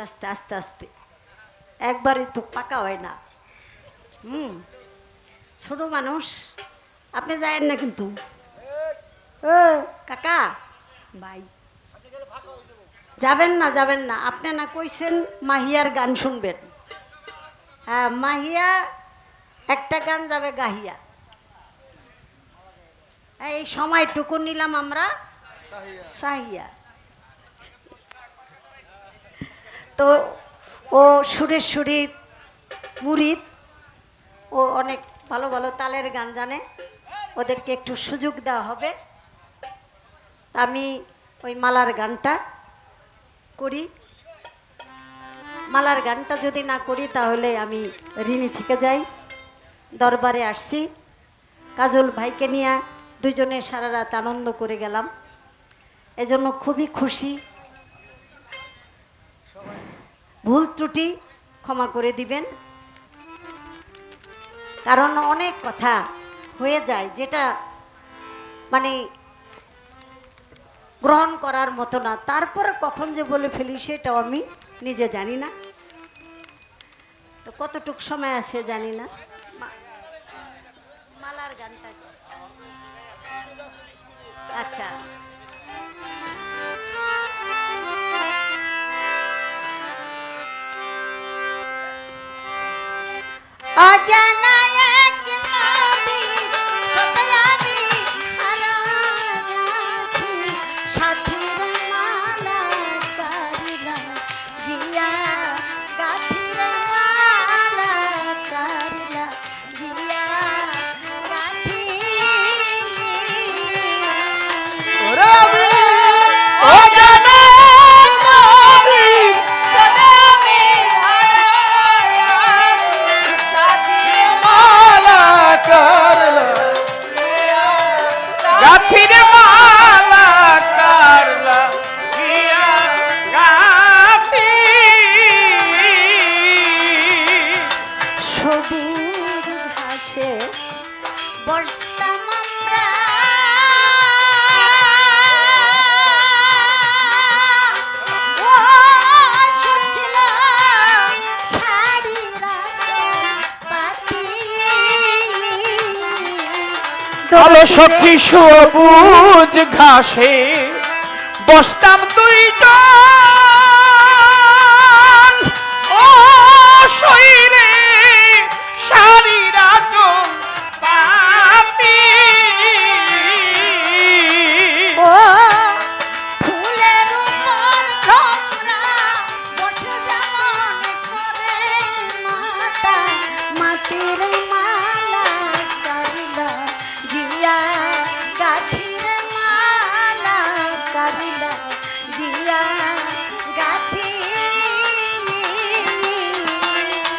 আস্তে আস্তে আস্তে। আস্তে একবারে তো পাকা হয় না। হুম ছোট মানুষ আপনি যায়েন না কিন্তু। ও কাকা ভাই। যাবেন না যাবেন না। আপনি না কইছেন মাহিয়ার গান শুনবেন। হ্যাঁ মাহিয়া একটা গান যাবে গাহিয়া। হ্যাঁ, এই সময়টুকু নিলাম আমরা। সাহিয়া। তো ও সুরের সুরির মুরিদ ও অনেক ভালো ভালো তালের গান জানে। ওদেরকে একটু সুযোগ দেওয়া হবে। আমি ওই মালার গানটা করি। মালার গানটা যদি না করি তাহলে আমি ঋণী থেকে যাই। দরবারে আসছি। কাজল ভাইকে নিয়ে দুজনে সারা রাত আনন্দ করে গেলাম। এজন্য খুবই খুশি। ভুল ত্রুটি ক্ষমা করে দিবেন। কারণ অনেক কথা হয়ে যায় যেটা মানে গ্রহণ করার মতো না। তারপরে কখন যে বলে ফেলি সেটাও আমি নিজে জানি না। তো কতটুক সময় আছে জানি না। মালার গানটা। আচ্ছা। কালো সখী সবুজ ঘাসে বসতাম দুইজন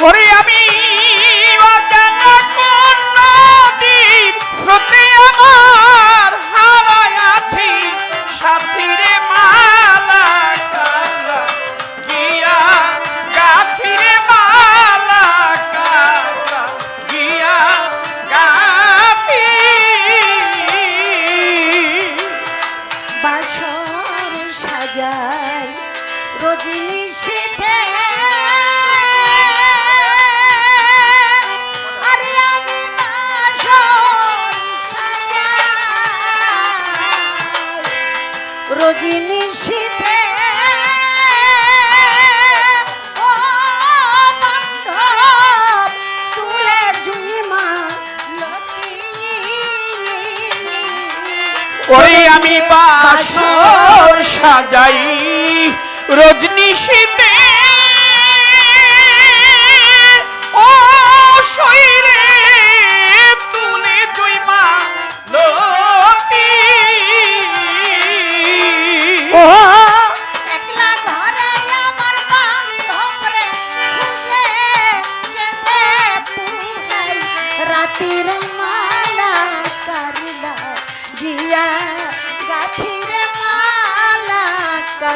করে আমি অজানা কোন নদীর স্রোতে আমার রজনী ওই আমি বাসর সাজাই রজনী শীতে।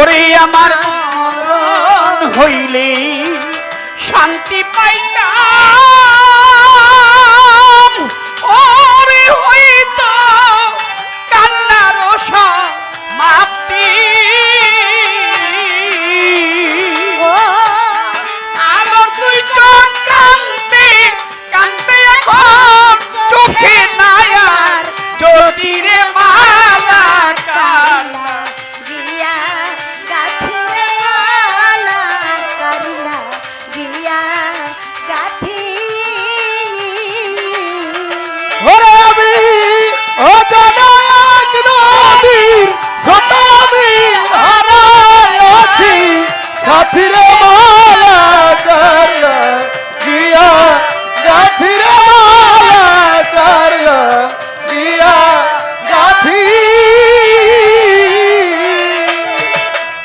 ওরে আমার হইলে শান্তি পাইতাম। Beat it up.